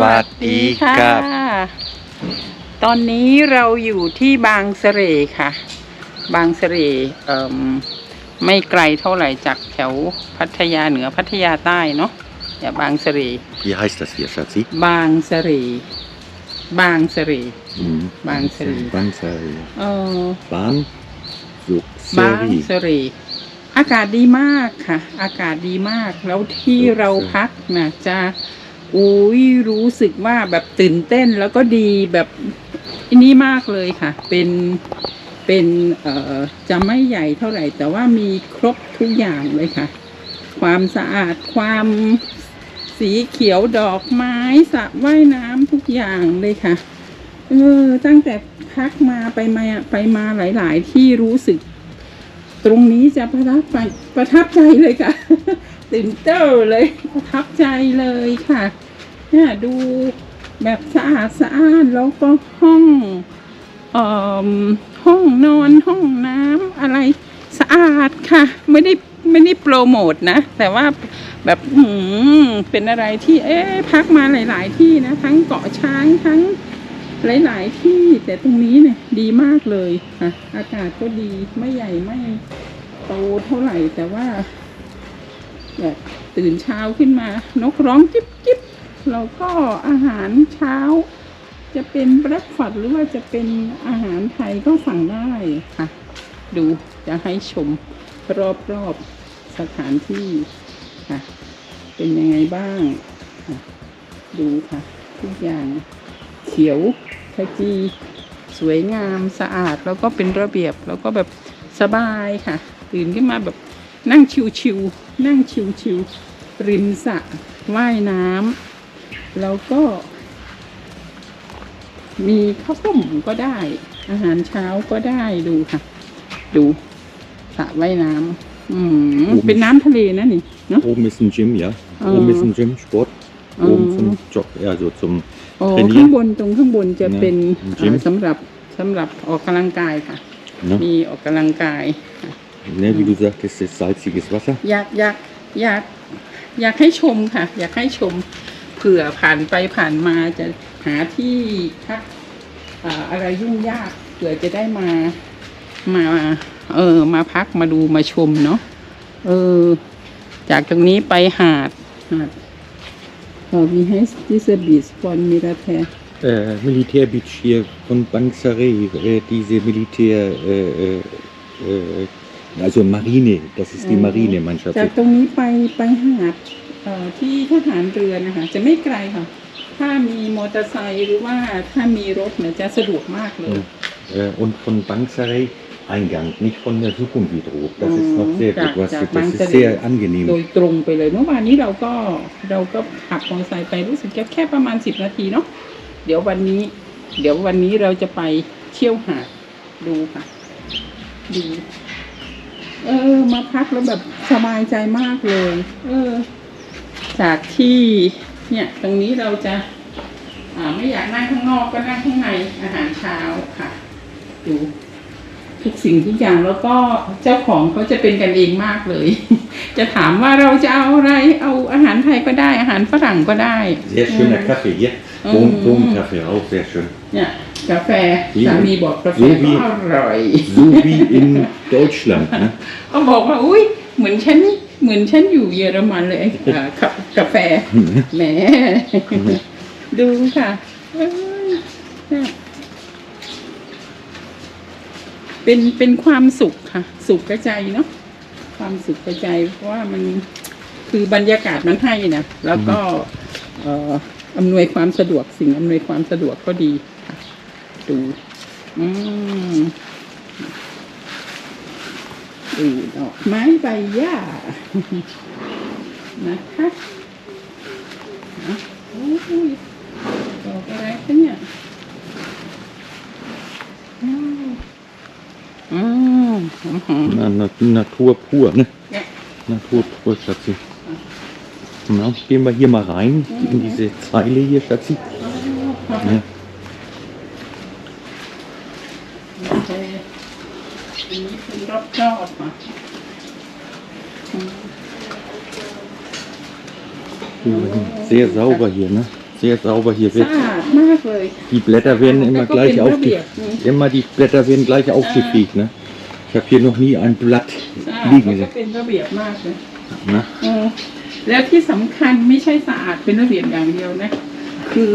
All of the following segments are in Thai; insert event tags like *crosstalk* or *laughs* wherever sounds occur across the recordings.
สวัสดีครับตอนนี้เราอยู่ที่บางเสร่ค่ะ บางเสร่เอ่มไม่ไกลเท่าไหร่จากแถวพัทยาเหนือพัทยาใต้เนาะอย่าบางเสร่ Wie heißt das hier, Schatzi? บางเสร่บางเสร่ Mhm. Bangseri. Bangseri. เออ Bahn. So, บาง Seri. เสร่อากาศดีมากค่ะ อากาศดีมากแล้วที่เราพักนะจะ อุ้ยรู้สึกว่าแบบตื่นเต้นแล้วก็ดีแบบอันนี้มากเลยค่ะ เป็นเป็นเอ่อจะไม่ใหญ่เท่าไหร่ แต่ว่ามีครบทุกอย่างเลยค่ะ ความสะอาดความสีเขียวดอกไม้สระว่ายน้ำทุกอย่างเลยค่ะเออตั้งแต่พักมาไปมาไปมาหลาย ๆ ที่รู้สึก ตรงนี้จะประทับใจประทับใจเลยค่ะ ตื่นเต้นเลยประทับใจเลยค่ะเนี่ยดูแบบสะอาดสะอานแล้วก็ห้องเอ่อห้องนอนห้องน้ำอะไรสะอาดค่ะ ไม่ได้ไม่ได้โปรโมทนะ แต่ว่าแบบหืมเป็นอะไรที่เอ๊พักมาหลาย ๆ ที่นะ ทั้งเกาะช้างทั้งหลาย ๆ ที่แต่ตรงนี้เนี่ยดีมากเลยค่ะอากาศก็ดีไม่ใหญ่ไม่โตเท่าไหร่แต่ว่า ตื่นเช้าขึ้นมา นกร้องจิ๊บจิ๊บแล้วก็อาหารเช้า จะเป็นเบรคฟาสต์หรือว่าจะเป็นอาหารไทยก็สั่งได้ค่ะ ดูจะให้ชมรอบๆสถานที่ค่ะ เป็นยังไงบ้าง ดูค่ะ ทุกอย่างเขียวขจีสวยงามสะอาดแล้วก็เป็นระเบียบแล้วก็แบบสบายค่ะ ตื่นขึ้นมาแบบ นั่งชิวๆนั่งชิวๆริมสระว่ายน้ำแล้วก็ มีข้าวต้มก็ได้ อาหารเช้าก็ได้ดูค่ะ ดูสระว่ายน้ำอืมเป็นน้ำทะเลนะนี่เนาะ Oben ist ein Gym, ja. Oh. Oben ist ein Gym, Sport. Oh. Oben zum Job, also zum โอ้เป็นอย่างนี้ข้างบนตรงข้างบนจะเป็นอืมเอ่อสำหรับสำหรับออกกำลังกายค่ะ ne? มีออกกำลังกาย ne, wie du sagtest, ist salziges Wasser. อยากอยากอยากอยากให้ชมค่ะ อยากให้ชมเผื่อผ่านไปผ่านมาจะหาที่พักอ่าอะไรยุ่งยากเผื่อจะได้มามาเออมาพักมาดูมาชมเนาะเออ จากตรงนี้ไปหาดหาดเออมีให้ดิสบิสปอนมิราแท Äh, Militärbeach hier von Bangsari, äh, diese Militär, äh, äh, äh, also Marine, das ist die Mhm. Marine, mein จาก Schatz. ตรงนี้ไปไปหาดเอ่อที่ทหารเรือนะคะจะไม่ไกลค่ะ ถ้ามีมอเตอร์ไซค์หรือว่าถ้ามีรถเนี่ยจะสะดวกมากเลย Äh, und von Bangsari Eingang, nicht von der Sukhumvit-Route. Das ist Mhm. noch sehr Ja, gut, was ja, das ist Bangsari. sehr โด angenehm. ยตรงไปเลยเมื่อวานนี้เราก็เราก็ขับมอเตอร์ไซค์ไปรู้สึกจะแค่ประมาณสิบนาทีเนาะเดี๋ยววันนี้ เดี๋ยววันนี้เราจะไปเที่ยวหาดดูค่ะ ดู เออ มาพักแล้วแบบสบายใจมากเลย เออ จากที่ เนี่ย ตรงนี้เราจะ อ่า ไม่อยากนั่งข้างนอกก็นั่งข้างในอาหารเช้าค่ะดูทุกสิ่งทุกอย่างแล้วก็เจ้าของเขาจะเป็นกันเองมากเลย จะถามว่าเราจะเอาอะไรเอาอาหารไทยก็ได้อาหารฝรั่งก็ได้ Sehr schöner Kaffee hier. Mhm. Bohnen- Bohnenkaffee auch sehr schön. เนี่ย กาแฟดีสามีบอกกาแฟดีดีก็อร่อย So wie in Deutschland. Ne? เขาบอกว่าอุ้ยเหมือนฉันเหมือนฉันอยู่เยอรมันเลยอ่ากากาแฟแหมดูค่ะเอ้ยเนี่ยเป็นเป็นความสุขค่ะ สุขกระใจเนาะความสุขกระใจเพราะว่ามันคือบรรยากาศมันให้นะแล้วก็เอ่ออำนวยความสะดวกสิ่งอำนวยความสะดวกก็ดีค่ะ ดู อืม ดูดอกไม้ใบหญ้า นะคะนะโอ้ยดอกอะไรคะเนี่ยอืมอืมอืมอืม Na, na, Natur pur, ne? เนี่ย Natur pur, Schatzi. Na, gehen wir hier mal rein, in diese Zeile hier, Schatzi. อ๋อ Ja. รอบยอดมาอืม Sehr sauber hier, ne? sehr sauber hier สะ wird. อาดมากเลย Die Blätter werden immer Lecker gleich bin aufge Rabia. Mhm. immer die Blätter werden gleich aufgefegt, ne? Ich habe hier noch nie ein Blatt สะอาด liegen แล้วก็ sehen. เป็นระเบียบมากเลย Ne? เออแล้วที่สำคัญไม่ใช่สะอาดเป็นระเบียบอย่างเดียวนะ คือ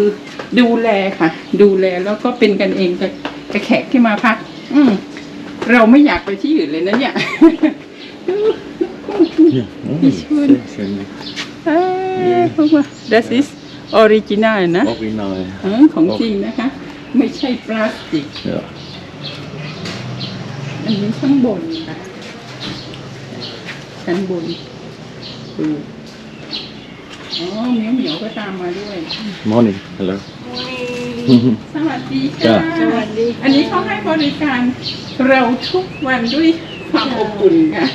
ดูแลค่ะ ดูแลแล้วก็เป็นกันเองกับกับแขกที่มาพัก อืม เราไม่อยากไปที่อื่นเลยนะเนี่ย Ja. Oh, Wie schön. Sehr schön. เอ้ยพวกว่า This is original นะ Original. เออของจริงนะคะ ไม่ใช่พลาสติกอันนี้ข้างบนค่ะชั้นบนดูอ๋อเหมียวเหมียวก็ตามมาด้วย Morning. Hello. สวัสดีจ้ะค่ะสวัสดี อันนี้เขาให้บริการเราทุกวันด้วยความอบอุ่นค่ะ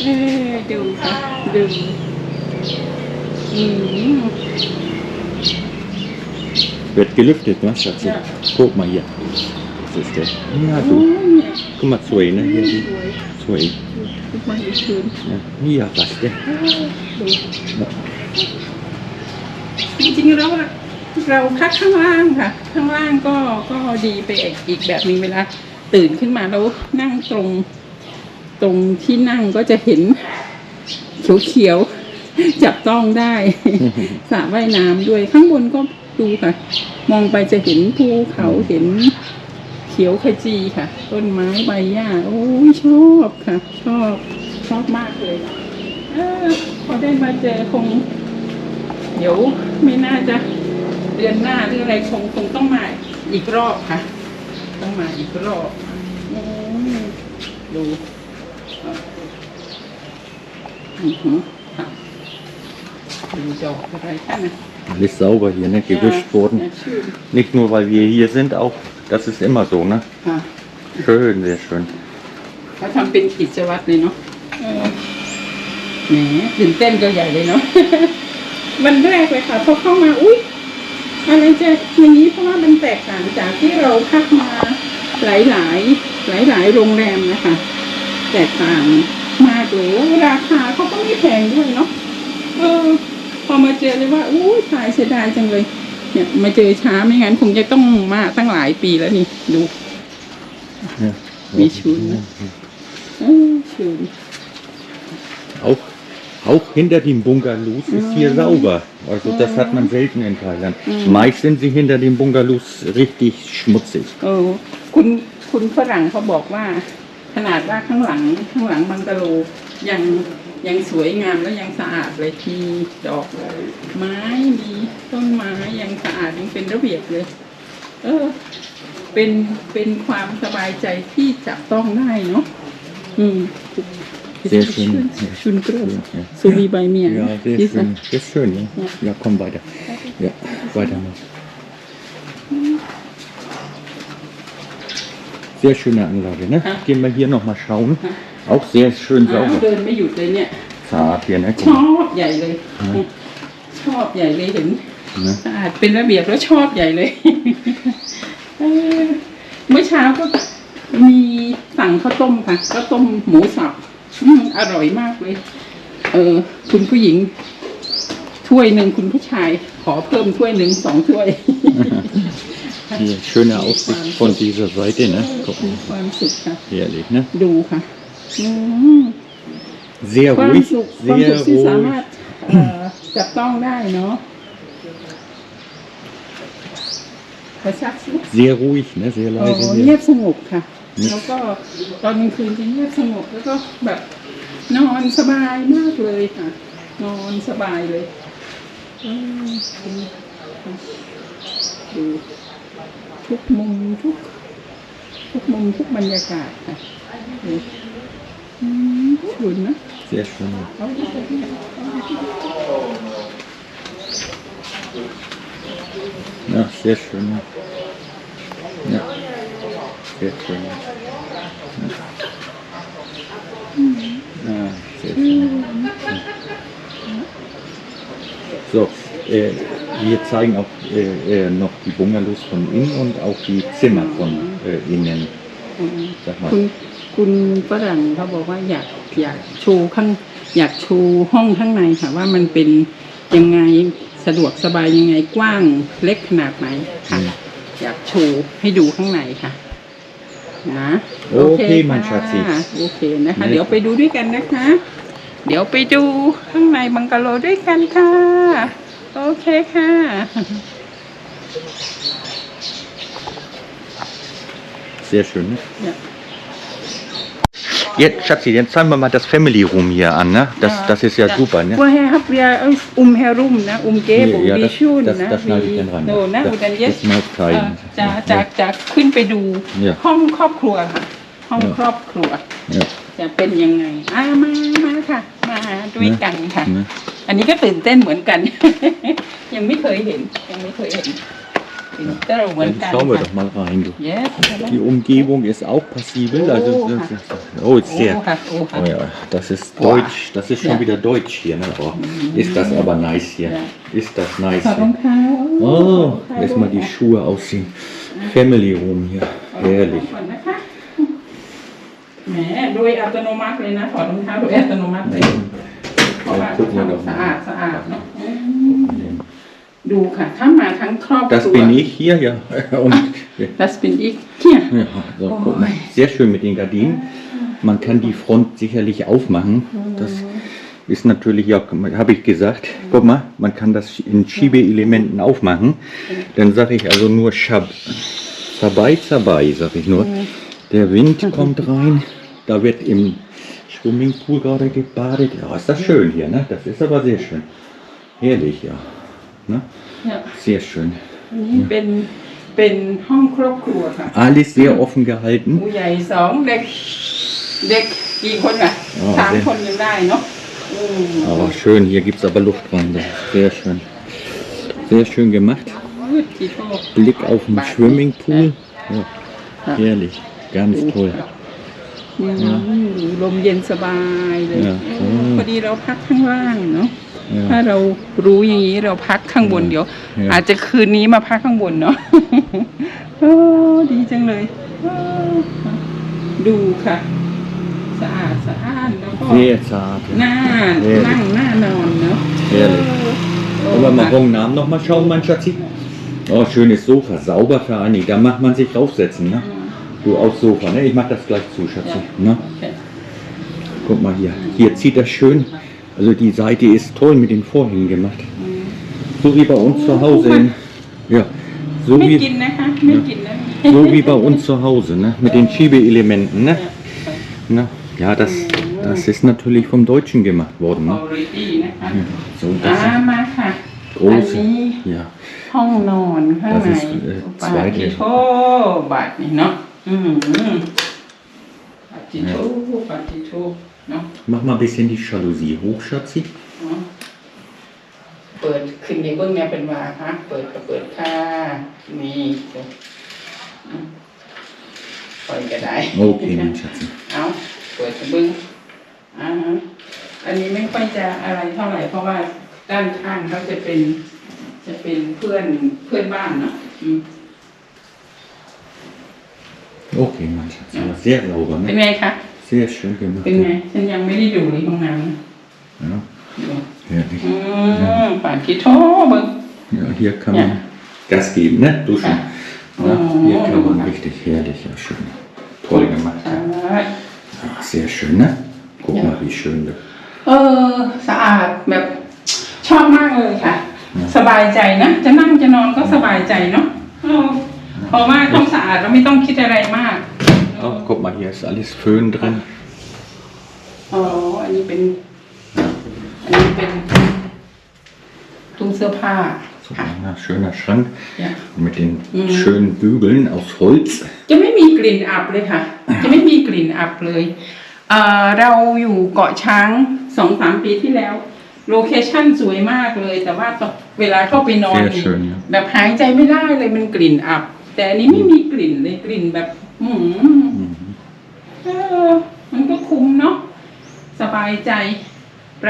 เออดูค่ะดูอืม Wird gelüftet, ne, Schatzi? Ja. Guck mal hier. Das ist der. Ja, โอ้ du. ยเนี่ย Guck mal, zwei, ne? Hier, ส die. วย Zwei. ทุกวันทุกคืน Ja, ja was denn? ดูจริงๆแล้ว เราพักข้างล่างค่ะ ข้างล่างก็ก็ดีไปอีกอีกแบบนึงเวลาตื่นขึ้นมาแล้วนั่งตรง ตรงที่นั่งก็จะเห็นเขียวๆจับต้องได้สระว่ายน้ำด้วยข้างบนก็ดูค่ะ มองไปจะเห็นภูเขาเห็นเขียวขจีค่ะ ต้นไม้ใบหญ้าโอ้ชอบค่ะ ชอบชอบมากเลยเออพอได้มาเจอคง เดี๋ยวไม่น่าจะ เดือนหน้าหรืออะไรคงคงต้องมาอีกรอบค่ะ ต้องมาอีกรอบอืมดูอือหือค่ะดูดอกอะไรกันนะ Alles sauber hier, ne? Gewischt worden. น่าชื่น Nicht nur, weil wir hier sind, auch. Das ist immer so, ne? ค่ะ Schön, sehr schön. เขาทำเป็นกิจวัตรเลยเนาะเออแหมตื่นเต้นก็ใหญ่เลยเนาะวันแรกเลยค่ะพอเข้ามา อุ้ย อะไรจะอย่างนี้เพราะว่ามันแตกต่างจากที่เราพักมาหลายหลายหลายหลายๆโรงแรมนะคะ แตกต่างมากเลยแล้วราคาเขาก็ไม่แพงด้วยเนาะเออ พอมาเจอเลยว่าอู้ตายเสียดายจังเลย เนี่ยมาเจอช้าไม่งั้นคงจะต้องมาตั้งหลายปีแล้วนี่ดู Ja. Wie schön, ne? เออชื่น Auch, auch hinter den Bungalows ist hier Mhm. sauber. Also das hat man selten in Thailand. Mhm. Meist sind sie hinter den Bungalows richtig schmutzig. เออคุณคุณฝรั่งเขาบอกว่า ขนาดว่าข้างหลังข้างหลังบังกะโลยังยังสวยงามและยังสะอาดเลยมีดอกไม้มีต้นไม้ยังสะอาดยังเป็นระเบียบเลย เออ เป็นเป็นความสบายใจที่จับต้องได้เนาะอืม Sehr schön. Ja. ชุนกรุ๊ป Ja. ซูบีใบเมีย Ja, sehr Diese- schön. Das ist schön, ja. Ja. Ja, komm weiter. Ja, weiter mal. Sehr schöne Anlage, ne? Ja. Gehen wir hier nochmal schauen. Auch sehr schön อ้าว sauber. เดินไม่หยุดเลยเนี่ย Zart hier, ne? ช Guck อ mal. บใหญ่เลยชอบใหญ่เลยเห็น Ne? สะอาดเป็นระเบียบแล้วชอบใหญ่เลยเออเมื่อเช้าก็มีสั่งข้าวต้มค่ะข้าวต้มหมูสับ อืมอร่อยมากเลย เออ คุณผู้หญิง ถ้วยหนึ่งคุณผู้ชาย ขอเพิ่มถ้วยหนึ่งสองถ้วย Hier, schöne Aussicht von dieser Seite, ne? Guck มี mal. ความสุขค่ะ Herrlich, ne? ดูค่ะอืม Sehr ความ ruhig, สุขความ sehr สุขที่สามารถ ruhig. เอ่อจับต้องได้เนาะขอชักสิ Sehr ruhig, ne? Sehr โอ้ leise. เงีย Sehr. บสงบค่ะ แล้วก็ตอนกลางคืนจะเงียบสงบแล้วก็แบบนอนสบายมากเลยค่ะ นอนสบายเลยอืมดูทุกมุมทุก ทุกมุมทุกบรรยากาศค่ะดูอืมชุนนะ Sehr schön. เอาที่ไปที่ เอาที่ Ja, sehr schön. Ja, ja. sehr schön. Ja. Ja, sehr schön. So, äh, wir zeigen auch äh, äh, noch die Bungalows von innen und auch die Zimmer von äh, innen. อืม Sag คุณ mal. คุณฝรั่งเขาบอกว่าอยากอยากโชว์ข้างอยากโชว์ห้องข้างในค่ะว่ามันเป็นยังไงสสะดวกสบายยังไงกว้างเล็กขนาดไหนค่ะ อยากโชว์ให้ดูข้างในค่ะ นะโอเคมันชัดสิค่ะโอเคนะคะนี่เดี๋ยวไปดูด้วยกันนะคะ เดี๋ยวไปดูข้างในบังกะโลด้วยกันค่ะ โอเคค่ะ Sehr schön, ne? Ja. Jetzt, Schatzi, jetzt zeigen wir mal das Family Room hier an, ne? Das, das ist ja, super, ne? Woher habt ihr um herum, ne? Umgebung, Ja, wie das- schön, das- ne? das schneide ich Wie- dann rein. So, ne? Das- Und dann das jetzt mal zeigen. เอ่อจะจะจะขึ้นไปดู Ja. ห้องครอบครัวค่ะ ห้อง Ja. ครอบครัว Ja. จะเป็นยังไงอ่ามามาค่ะ มาด้วยกันค่ะ Ne? อันนี้ก็ตื่นเต้นเหมือนกัน ยังไม่เคยเห็น ยังไม่เคยเห็น Dann กัน schauen wir ค่ะ doch mal rein, du. yes Die Umgebung ist auch passibel. Also, Oh, das ist, oh, ist โอ้ sehr. ค่ะโอ้ค่ะ Oh ja, das ist Boah. Deutsch. Das ist schon Ja. wieder Deutsch hier, ne? Oh, ist das aber nice hier. Ja. Ist das nice ถอดรอง hier. เท้า Oh, erstmal die Schuhe ausziehen. Family Room hier. Herrlich. ก่อนนะคะแหมโดยอัตโนมัติเลยนะถอดรองเท้าโดยอัตโนมัติเลยเพราะว่า gucken wir doch สะอาด mal. สะอาดเนาะอืม ดูค่ะ ถ้ามาทั้งครอบค Das รัว bin ich hier, ja. *laughs* Und, Das bin ich hier ja, so, guck mal. Sehr schön mit den Gardinen. Man kann die Front sicherlich aufmachen. Das ist natürlich, ja, habe ich gesagt. Guck mal, man kann das in Schiebeelementen aufmachen. Dann sage ich also nur Schab. Zabai, Zabai, sag ich nur. Der Wind kommt rein. Da wird im Swimmingpool gerade gebadet. Ja, ist das schön hier, ne? Das ist aber sehr schön. Herrlich, ja. Ne? เนี่ย Sehr schön. อันนี้เป็นเป็นห้องครอบครัวค่ะ Alles sehr offen gehalten. ผู้ใหญ่สองเด็ก เด็กกี่คนอ่ะ อ๋อ สาม เด็ก คนยังได้เนาะอืม Aber schön, hier gibt es aber Luft rein. Das ist sehr schön. Sehr schön gemacht. กี่โต๊ะ Blick auf den Swimmingpool. Ja, herrlich. Ganz toll. อืมลมเย็นสบายเลย Ja. โอ้พอดีเราพักข้างล่างเนาะ ถ้า Ja. เรารู้อย่างนี้เราพักข้างบนเดี๋ยว Ja. อาจจะคืนนี้มาพักข้างบนเนาะโอ้ดีจังเลยโอ้ดูค่ะสะอาดสะอ้านแล้วก็ Sehr zart. หน้า Herrlich. นั่งหน้านอนเนาะ Herrlich. โอ้ Wollen wir mal vom Namen noch mal schauen, mein Schatzi? Oh, schönes Sofa, sauber für Anni. Da macht man sich draufsetzen, ne? Du aufs Sofa, ne? Ich mach das gleich zu, Schatzi. Ne? โอเค Guck mal hier. Hier zieht das schön. Also die Seite ist toll mit den Vorhängen gemacht. So wie bei uns zu Hause. In, ja, so ไม่ wie, กินนะคะไม่กินนะ so wie bei uns zu Hause, ne? Mit den Schiebeelementen, ne? ne? Ja, das, das ist natürlich vom Deutschen gemacht worden, ออ ne? ริตี้นะคะ Ja, so, อ่า das มาค่ะ ist อัน große. นี้ Ja, ห้องนอนข้างใน Das ist, äh, บา zweite ติโทบาติเนาะอืมบาติโทบาติโทเนาะ mach mal ein bisschen die Jalousie hoch, Schatzi. เปิดขึ้นในเบื้องเนี้ยเป็นว่าค่ะเปิดก็เปิดค่ะนี่อืมปล่อยก็ได้ Okay, mein Schatzi. เอาเปิดกระเบื้องอ่าฮะอันนี้ไม่ค่อยจะอะไรเท่าไหร่เพราะว่าด้านข้างเขาจะเป็น จะเป็นเพื่อนเพื่อนบ้านเนาะอืม Okay, mein Schatzi. Aber sehr sauber, เป็น ne? ไงคะ Sehr schön gemacht. เป็นไง ฉันยังไม่ได้ดูในห้องน้ Ja, ำดู herrlich. อืมฝาที่โทเบิ้ง Ja, hier kann Ja. man Gas geben, ne? Duschen. Ja. Ja, hier Oh. kann man richtig herrlich, ja schön. Toll gemacht. ใช่ Ja, sehr schön, ne? Guck Ja. mal, wie schön. das- เออ สะอาดแบบชอบมากเลยค่ะ สบายใจนะ จะนั่งจะนอนก็สบายใจเนาะเออเพราะว่าต้องสะอาดเราไม่ต้องคิดอะไรมาก Oh, guck mal, hier ist alles Föhn drin. อ๋ออันนี้เป็น อันนี้เป็นตู้เสื้อผ้า So ค่ะ ein schöner Schrank เนี่ย mit den schönen Bügeln aus Holz. จะไม่มีกลิ่นอับเลยค่ะ จะไม่มีกลิ่นอับเลยเอ่อเราอยู่เกาะช้างสองสามปีที่แล้ว โลเคชั่นสวยมากเลย แต่ว่าเวลาเข้าไปนอน Sehr นี่ schön, ja. แบบหายใจไม่ได้เลยมันกลิ่นอับ แต่อันนี้ไม่มีกลิ่นเลยกลิ่นแบบ อืม Mhm. เออมันก็คุ้มเนาะสบายใจ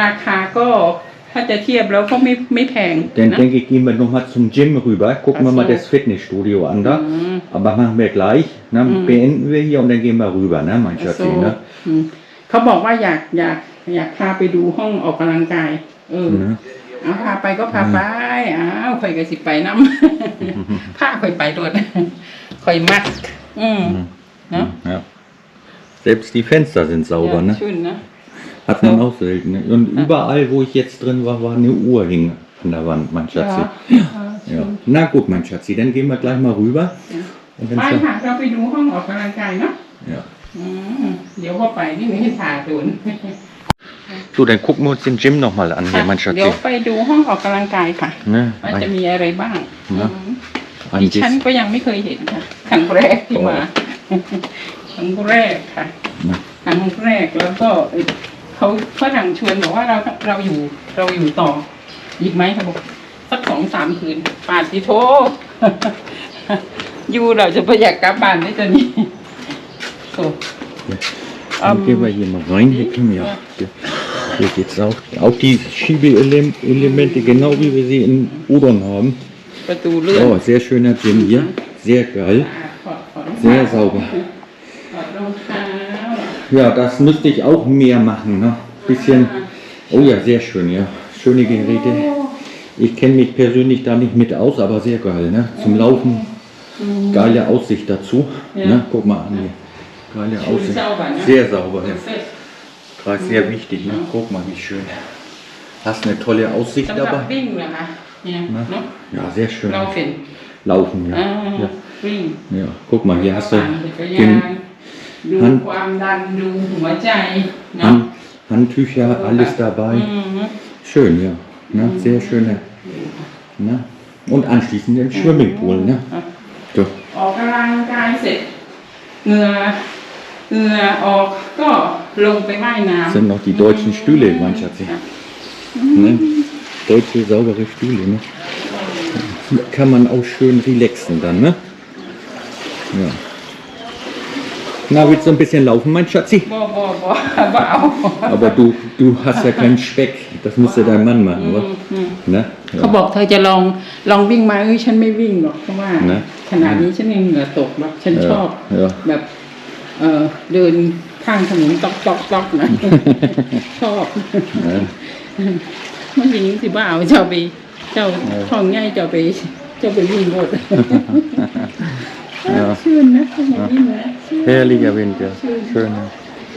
ราคาก็ถ้าจะเทียบแล้วก็ไม่ไม่แพง Dann นะ denke ich, gehen wir nochmal zum Gym rüber. Gucken wir Ach mal so. das Fitnessstudio an da. Mhm. Aber machen wir gleich. Ne? Beenden wir hier und dann gehen wir rüber, ne, mein โซ Schatzi. Ne? อืมเขาบอกว่าอยากอยากอยากพาไปดูห้องออกกำลังกาย เออ Ne? เอาพาไปก็พาไป อ้าวข่อยก็สิไปน้ำ พาข่อยไปโดดข่อยมัก อืมเนาะ Ja. Selbst die Fenster sind sauber, ja, ne? schön, ne? Hat man auch selten. Ne? Und überall, wo ich jetzt drin war, war eine Uhr hing an der Wand, mein Schatzi. Ja. Ja. Na gut, mein Schatzi, dann gehen wir gleich mal rüber. Und ไป dann schon, ค่ะเราไปดูห้องออกกำลังกายเนาะ ja. อืมเดี๋ยวพอไปนี่ไม่ให้ถ่ายโดน So, dann gucken wir uns den Gym nochmal an ค่ะ hier, mein เดี๋ยว Schatzi. ไปดูห้องออกกำลังกายค่ะ Ne? ว่าจะ Ein, มีอะไรบ้าง เนอะ อืม ein ดิฉัน bisschen. ก็ยังไม่เคยเห็นค่ะครั้งแรกที่มาครั้งแรกค่ะนะ ครั้งแรกแล้วก็เอ่อเขาฝรั่งชวนบอกว่าเราเราอยู่เราอยู่ต่ออีกไหมเขาบอกสักสองสามคืนปาติโท อยู่เราจะประหยัดกลับบ้านได้ตอนนี้โ Dann gehen wir hier mal rein. Hier können wir ja. Hier, hier geht's auch. Auch die Schiebeelemente, genau wie wir sie in Udon haben. ประตูเลื่อน Oh, sehr schöner Gym hier. Sehr geil. ถอดถอดรองเท้า Sehr sauber. ถอดรองเท้า Ja, das müsste ich auch mehr machen. Ne? Bisschen. Oh ja, sehr schön, ja. Schöne Geräte. Ich kenne mich persönlich da nicht mit aus, aber sehr geil. Ne? Zum Laufen. Geile Aussicht dazu. Ja. Ne? Guck mal an hier. Geile Schön Aussicht. sauber, ne? Sehr sauber. Ja. Perfekt. Gerade sehr wichtig. Ne? Guck mal, wie schön. Hast eine tolle Aussicht สำหรับ dabei. วิ่งเหรอคะ เนี่ย Ne? เนาะ Ja, sehr schön. เราเป็น Laufen, อ่า ja. ja. วิ่ง Ja, guck mal, hier hast du ปั่นจักรยา den นดู Hand- ความดันดูหัวใจเนาะ Hand, Handtücher, alles dabei. อืม Schön, ja. Ne? Sehr schöne. Ne? Und anschließend den Swimmingpool. Ne? So. ออกกำลังกายเสร็จเหงื่อเหงื่อออกก็ลงไปว่ายน้ำ Sind noch die deutschen Stühle, mein Schatzi. Ne? Deutsche, saubere Stühle. Ne? Hier kann man auch schön relaxen dann, ne? Ja. Na, willst du ein bisschen laufen, mein Schatzi? บ่บ่บ่*laughs* บ่เอา Aber du, du hast ja keinen Speck. Das müsste dein Mann machen, oder? Ne? เขา Ja. บอกเธอจะลองลองวิ่งมาเอ้ยฉันไม่วิ่งหรอกเพราะว่า นะ ขณะนี้ฉันยังเหงื่อตกหรอกฉันชอบ Ja, ja. แบบ เออเดินข้างถนนตอกตอกตอกนะ ชอบ Ja. มันยิงสิบ้าเอาเจ้าไป เจ้าท้องง่ายเจ้าไป เจ้าไปวิ่งรถ Ja. ชื่นนะสมัยนี้นะชื่น Herrlicher Wind, ja. Schön. ja.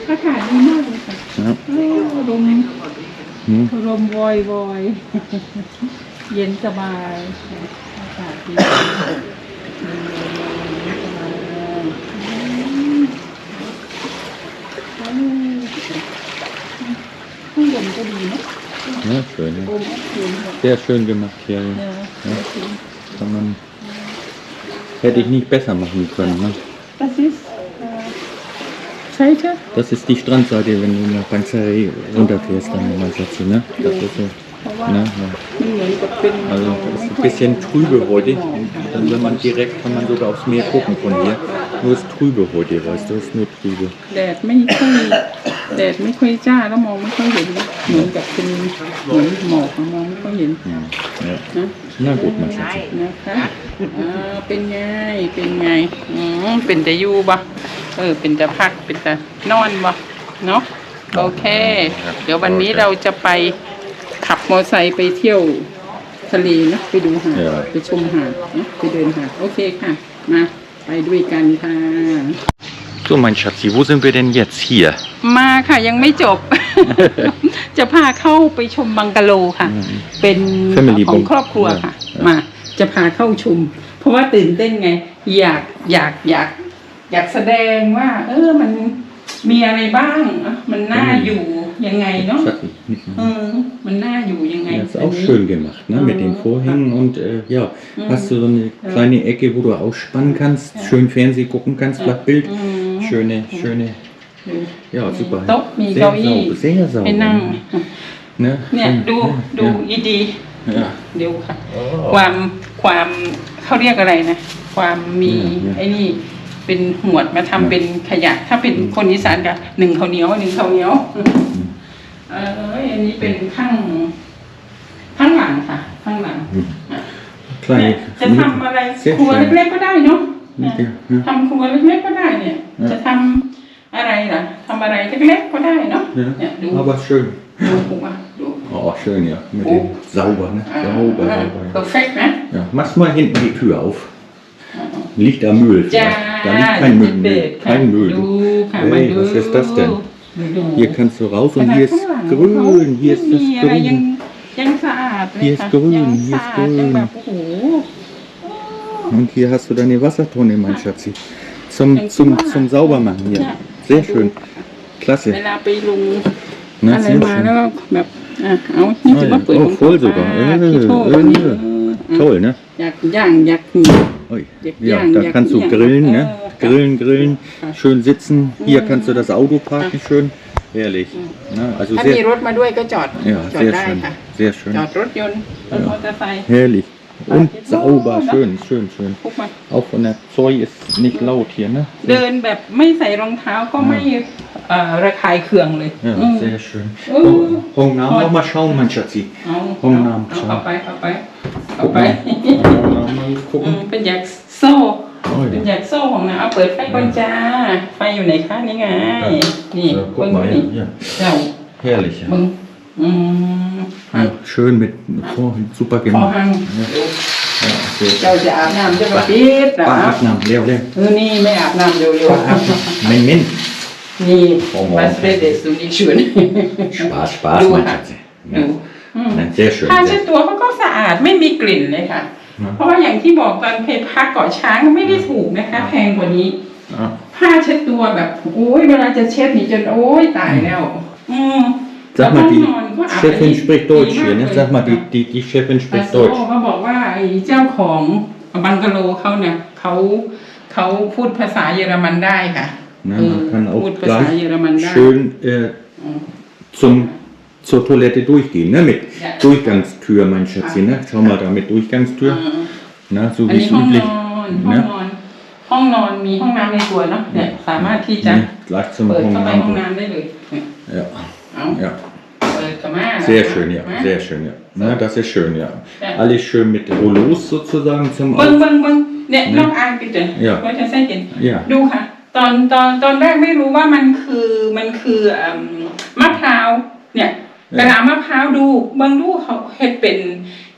อากาศดีมากเลยค่ะ Ja. โอ้ลม Hm. ลมวอยวอยเย็นสบายอากาศดี Ja, schön. Ja. Sehr schön gemacht hier. Ja, ja. Man, hätte ich nicht besser machen können. Ne? Das ist äh, Seite? Das ist die Strandseite, wenn du nach Banzai runterfährst, dann immer setzt, ne? Das ist so. Ne? Ja. Also es ist ein bisschen trübe heute. Dann wenn man direkt kann man sogar aufs Meer gucken von hier. Nur ist trübe heute, weißt du, ist nur trübe. แดดไม่ค่อยแดดไม่ค่อยจ้าแล้วมองไม่ค่อยเห็นนะเหมือนกับเป็นเหมือนหมอกอะมองไม่ค่อยเห็น Ja. ja. นะ Na gut, mein Schatzi. นะคะอ่าเป็นไง เป็นไง อืมเป็นแต่อยู่บ่เออ เป็นแต่พัก เป็นแต่นอนบ่เนาะ โอเค เดี๋ยววันนี้เราจะไปขับมอเตอร์ไซค์ไปเที่ยวทะเลนะ ไปดูหาดเออไปชมหาดนะไปเดินหาด โอเคค่ะ มา ไปด้วยกันค่ะ So, mein Schatzi, wo sind wir denn jetzt hier? มาค่ะยังไม่จบ จะพาเข้าไปชมบังกะโลค่ะอืมเป็น Family ของ bung- ครอบครัวค่ะเออมาจะพาเข้าชม เพราะว่าตื่นเต้นไง อยากอยากอยาก อยากแสดงว่า เออมันมีอะไรบ้างอะมันน่าอยู่ยังไงเนาะ Schatzi. เออมันน่าอยู่ยังไง Ja, ist อัน auch นี้ schön gemacht, ne? Mit den Vorhängen und äh, ja, hast du so eine kleine Ecke, wo du ausspannen kannst, schön Fernsehen gucken kannst, Blattbild. Schöne, schöne, ja, super. โต๊ะมี Sehr เก้าอี้ sauber, sehr ให้นั่ง sauber. Ne? เนี่ย Schön, ดู ja, ดู ja. อีดี Ja. เดี๋ยวค่ะ ความความเขาเรียกอะไรนะ ความมีอืมไอ้นี่เป็นหมวดมาทำเป็นขยะ ถ้าเป็นคนอีสานกับหนึ่งข้าวเหนียวหนึ่งข้าวเหนียวเอออันนี้เป็นข้างข้างหลังค่ะ ข้างหลัง Kleine, เนี่ยจะทำอะไร Sehr ครัว schön. เล็กๆก็ได้เนาะเนี่ย Ja, ja. ทำครัวเล็กๆก็ได้เนี่ย Ja. จะทำ อะไรล่ะทำอะไรเล็กๆก็ได้เนาะ เนี่ยดู Ja, aber schön. ดูครัวดู Oh Oh, schön, ja. Mit Oh. dem sauber, ne? Sauber, Ah, sauber. Ja. perfekt นะ ja. Machst mal hinten die Tür auf. Liegt am Müll. จ้า vielleicht. Da liegt kein Müll เปิ mehr. ดค่ะ Kein Müll. ดูค่ะ Ey, มาดู was ist das denn? ดู Hier kannst du raus ข und นาด hier ist ข้างหลัง grün. Hier ist ไม่ das มีอะไรยัง grün. ยังสะอาดเลย Hier ist ค่ะ grün, ยัง hier สะ ist อาดยัง grün. แบบโอ้โห Und hier hast du deine Wassertonne, mein Schatzi. Zum, Denkst du zum, mal? zum Saubermachen hier. Ja. Sehr schön. เว Klasse. ลาไปลง Ne, อะไร sehr มา schön. แล้วก็แบบอ่ะเอานี่ถือว่าเปิด Oh, ของ voll ป้า sogar. ที่โทษ Äh, นี่ äh. เออ Toll, ne? อยากย่างอยาก Ui. Jetzt Ja, jagen, da ja, kannst du ja. grillen, Äh, ne? ja. Grillen, grillen, Ja. schön sitzen. Hier kannst du das Auto parken, schön. Herrlich. Ne? Also ถ้ามี sehr, รถมาด้วยก็จอด ja, จอด sehr ได้ schön. ค่ะ Sehr จ schön. อดรถยนต์รถมอเตอร์ไซค์ Herrlich. Und Ja. sauber, Ja. schön, schön, schön. พวกมา Auch von der Zoe ist nicht laut hier, ne? เดินแบบไม่ใส่รองเท้าก็ไม่เอ่อระคายเคืองเลย Ja, อืม sehr schön. Oh. Oh, Hongnamen noch mal schauen, mein Schatzi. เอาห้องน้ำ เอาเอาไปเอาไปเอา Guck ไป mal. Hongnamen mal อืม gucken. เป็นอยากโซ่ Oh เป็น ja. อยากโซ่ของนะเอาเปิดไฟก่อนจ้า ไฟอยู่ไหนคะนี่ไง นี่ So, เบิ้ guck ง mal นี่ hier. Ja. เจ้า Herrlich. เบิ้งอื ม Ja. Ja, schön mit oh, super พอ gemacht. หัง Ja, sehr เจ้า schön. จะอาบน้ำจะมาปิดเหรอ Abnahmen, Leo, Leo. เออนี่ไม่อาบน้ำเร็ว Mein Min. ๆนี่โอ้โหมาสเตเดสตูดิชวน Spaß, Spaß, Du, mein ha. Schatzi. ดู Ja. อืม Nein, sehr schön. ผ้าเช็ Sehr. ดตัวเขาก็สะอาดไม่มีกลิ่นเลยค่ะนะเพราะว่าอย่างที่บอกตอนเพจพักเกาะช้างไม่ได้ถูกนะคะ แพงกว่านี้ Ja. ผ้าเช็ดตัวแบบโอ้ยเวลาจะเช็ดนี่จนโอ้ยตายแล้ว อืม Sag mal, แล้ว die ห้องนอนก็อาบ Chefin spricht Deutsch ดี hier, มาก ne? เลย Sag mal, die, die, die Chefin อา spricht โซ Deutsch. เขาบอกว่าไอ้เจ้าของบังกะโลเขาเนี่ยเขาเขาพูดภาษาเยอรมันได้ค่ะ Ne? เออ Man kann พูด auch ภาษาเยอรมัน gleich ได้ schön äh, zum, zur Toilette durchgehen, ne? Mit Ja. Durchgangstür, mein Schätzchen, ne? Schau mal da mit Durchgangstür. อืม Na, so อัน wie นี้ es ห้องน üblich. อนห้องนอน ห้องนอนมีห้องน้ำในตัวเนาะเนี่ยสามารถที่จะ Ne? Gleich zum เปิดเข้าไปห้อง Hongnamen. น้ำได้เลยเนี่ย Ja. เอา ja. เปิดกับมานะ Sehr schön, ja. มา Sehr schön, ja. Na, das ist schön, ja. Ja. Alles schön mit Rollos sozusagen zum เบิ้ง Auf. เบิ้งเบิ้งเนี่ยเนี่ยน้องอานกินเจ Yeah. ว่าจะใส่กิน Ja. ดูค่ะ ตอนตอนตอนแรกไม่รู้ว่ามันคือมันคือเอิ่มมะพร้าวเนี่ยกระดาษมะพร้าวดูเบิ้งดูเขาเห็ดเป็น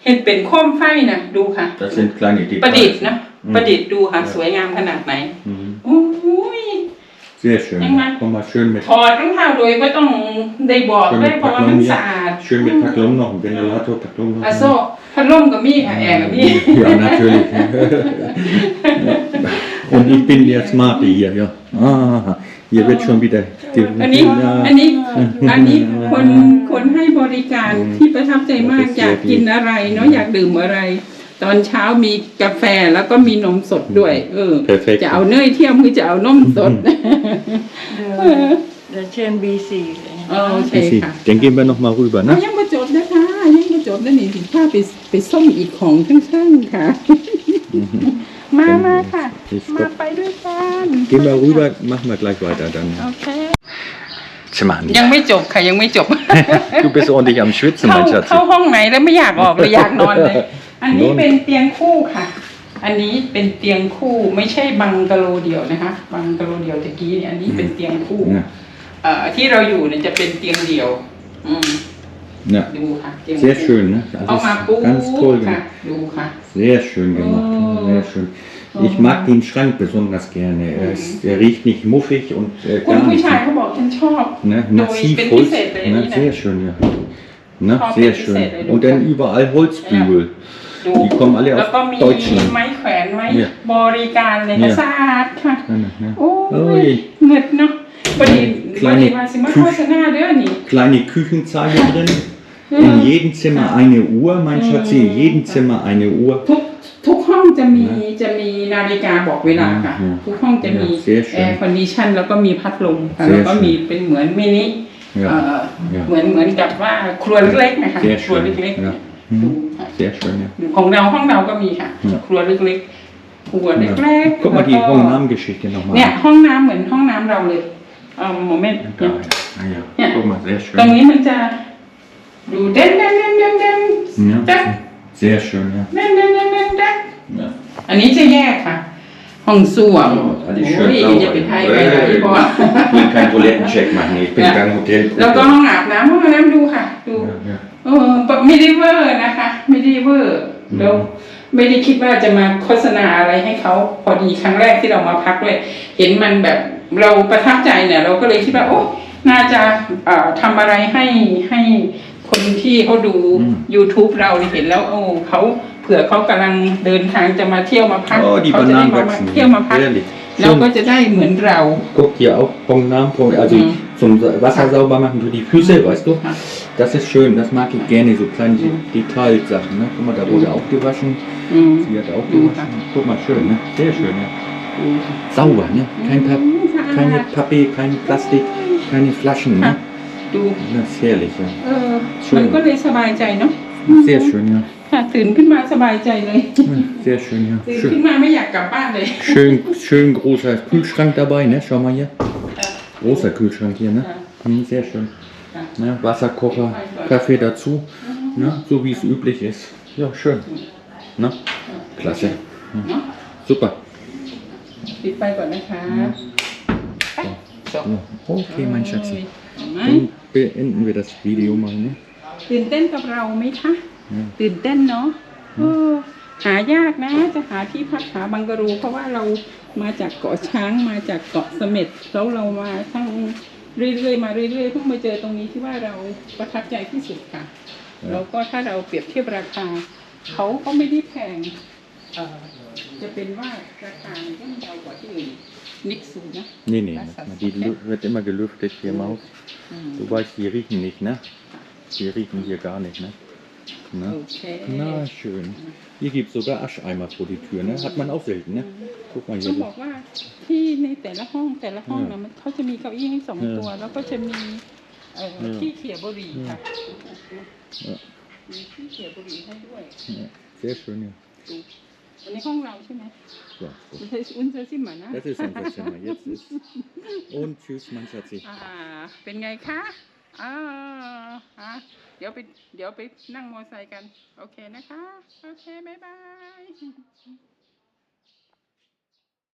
เห็ดเป็นโคมไฟนะดูค่ะ Das sind kleine ประดิษฐ์ Details. นะอืมประดิษฐ์ดูค่ะ Ja. สวยงามขนาดไหน Mhm. โอ้ย Sehr schön. Ja, Mann. Komm mal schön mit, ถอดรองเท้าโดยไม่ต้องได้บอก schön ด้วย mit เพราะว่ามัน Packlum สะอาด hier. Schön mit Packlum noch, ein Ventilator, Packlum noch. อาโซพัดลมกับมีค่ะแอร์กับมี Ja, natürlich. ja. Und ich bin der Smarte hier, ja. Ah, hier wird schon wieder. อันนี้ Ja. อันนี้ อันนี้คนคนให้บริการที่ประทับใจมากโอเคอยากกินอะไรเนาะอยากดื่มอะไร ตอนเช้ามีกาแฟแล้วก็มีนมสดด้วย เออ Perfekt. จะเอาเนยเทียมหรือจะเอานมสดเออเดี๋ยวเชิญ B4 เลยเออโอเค Sissi, ค่ะ Dann gehen wir noch mal rüber, เอา ne? ยังมาจบนะคะ ยังมาจบแล้วนี่ถึงข้าไปไปส้มอีกของข้างๆค่ะ มามาค่ะ Ich มา glaub, ไปด้วยกัน gehen wir rüber, machen wir gleich weiter dann. โอเค Zimmer ยังไม่จบค่ะยังไม่จบ Du bist ordentlich am Schwitzen, เข้า mein Schatz. เข้าห้องไหนแล้วไม่อยากออกเลยอยากนอนเลย อันนี้ นอน เป็นเตียงคู่ค่ะ อันนี้เป็นเตียงคู่ไม่ใช่บังกะโลเดียวนะคะ บังกะโลเดียวตะกี้เนี่ยอันนี้เป็นเตียงคู่ Ja. เอ่อที่เราอยู่เนี่ยจะเป็นเตียงเดี่ยว อืม Ja. ดูค่ะเตียง Sehr คู่ schön, ne? เอามา Alles ปู ganz toll ค่ะ gemacht. ดูค่ะ Sehr schön gemacht. Oh. Sehr schön. Ich mag den Schrank besonders gerne. Er, ist, er riecht nicht muffig und äh, คุณ gar ผู้ nicht. ชายเขาบอกฉันชอบ Ne? โดยเป็นพิ Massivholz. เศษเลย Ne? นี่นะ Sehr schön, ja. Ne? Top Sehr ist schön. es, ey, du Und dann kannst- überall Holzbügel. ดู Die kommen alle แล้ว aus ก็มี Deutschland. ไม้แขวนไว้เนี่ยบริการเลยค่ะเนี่ยสะอาดค่ะ Ne? โอ้ย Ui. เงิดเนาะบดีบ Kleine ดีว่าสิมาโฆษณาเด้อนี่ Kleine Küchenzeige drin. In jedem Zimmer eine Uhr, mein Schatzi. In jedem Zimmer eine Uhr. ทุกทุกห้องจะมีจะมีนาฬิกาบอกเวลาค่ะ อืมทุกห้องจะมี เสียเสีแอยร์คอนดิชันแล้วก็มีพัดลมค่ะเสียแล้วก็เสียมีเป็นเหมือนมินิ Ja. เอ่อ Ja. เหมือนเหมือนกับว่าครัวเล็กๆนะคะ Sehr ครัว schön. เล็ก Ja. ๆดู Mhm. ค่ะ Sehr schön, ja. ของเราห้องเราก็มีค่ะ Ja. ครัวเล็กๆครัวเล็กๆ Guck mal แล้ว die ก็ Hongnamen-Geschichte nochmal เนี่ย an. ห้องน้ำเหมือนห้องน้ำเราเลยเอาโมเมนต์ Da, ja. Ah, ja. Ja. Guck mal, sehr ตรง schön. นี้มันจะดูเด่นเด่นเด่นเด่นเด่น Ja. จ๊ะ Sehr schön, ja. เด่นเด่นเด่นเด่นเด่น ja. อันนี้จะแยกค่ะ ห้องส้วมอันนี้โอ้เชิญยเราอย่าไปไทยไปไหนบอ Ich will keinen Toilettencheck machen. Ich bin Ja. kein Hotel. แล้วก็ห้องอาบน้ำห้องอาบน้ำดูค่ะดู Ja, ja. เออไม่ได้เวอร์นะคะ ไม่ได้เวอร์แล้วไม่ได้คิดว่าจะมาโฆษณาอะไรให้เขาพอดีครั้งแรกที่เรามาพักเลย เห็นมันแบบเราประทับใจเนี่ย เราก็เลยคิดว่า โอ้น่าจะเอ่อทำอะไรให้ให้คนที่เขาดู YouTube เราเนี่ยเห็นแล้วโอ้เขาเผื่อเขากำลังเดินทางจะมาเที่ยวมาพัก Oh, die เขาจะได้ Bananen มา wachsen. เที่ยวมาพัก Ehrlich. เราก็ Schön. จะได้เหมือนเรา Guck hier auch, Punktnamen, Punkt, also Mhm. zum Wasser sauber machen für die Füße, weißt du? Das ist schön, das mag ich gerne, so kleine Detailsachen. Ne? Guck mal, da wurde auch gewaschen. อืม Sie hat auch gewaschen. Guck mal, schön, ne? Sehr schön, ja. Sauber, ne? Kein Pap keine Pappe, kein Plastik, keine Flaschen, ค่ะ ne? ดู Das ist herrlich, ja. เออมันก็เลยสบายใจเนาะ Sehr schön, ja. ค่ะ ตื่นขึ้นมาสบายใจเลย Ja, Sehr schön, ja. ตื่นขึ้น Schön, มาไม่อยากกลับบ้านเลย schön, schön großer Kühlschrank dabei, ne? Schau mal hier. Großer Kühlschrank hier, ne? Hm, sehr schön. Ne? Wasserkocher, Kaffee dazu, ne? so wie es üblich ist. Ja, schön. Ne? Klasse. Ja. Super. ปิดไฟก่อนนะคะไปจบ Ja. Okay, mein Schatzi. เห็นไหม Dann beenden wir das Video mal. Ne? ตื่นเต้นกับเราไหมคะ ตื่นเต้นเนาะเออ หายากนะจะหาที่พักหาบังกะโรู เพราะว่าเรามาจากเกาะช้างมาจากเกาะเสม็ดแล้วเรามาทั้งเรื่อยๆมาเรื่อยๆเพิ่งมาเจอตรงนี้ที่ว่าเราประทับใจที่สุดค่ะ แล้วก็ถ้าเราเปรียบเทียบราคาเขาก็ไม่ได้แพงเอ่อจะเป็นว่าราคาเนี่ยก็ไม่เอากว่าที่อื่นนิกซูนะ Nee, nee, die lü- wird immer gelüftet hier im Haus. Du weißt, die riechen nicht, ne? Die riechen hier gar nicht, ne? โอ ne? เค Na, schön. Hier gibt es sogar Ascheimer vor die Tür, ne? Hat man auch selten, ne? Guck mal ต้อ hier ง so. บอกว่าที่ในแต่ละห้องแต่ละห้อง อื นะ ม มันเขาจะมีเก้าอี้ให้สอง อืม ตัว แล้วก็จะมีเอ่ออ ม ที่เขี่ยบุหรี่ค่ะ Ja. มีที่เขี่ยบุหรี่ให้ด้วย Ja, sehr schön, ja. ดูอันนี้ห้องเราใช่ไหม So, so. ไม่ใช่อุนเซอร์ซิมอะนะ Das ist unser Zimmer. Jetzt ist. *laughs* Und tschüss, mein Schatzi. อ่า เป็นไงคะอ่าอ่ะเ ดี๋ยวไปเดี๋ยวไปนั่งมอไซค์กัน โอเคนะคะ โอเค บ๊ายบาย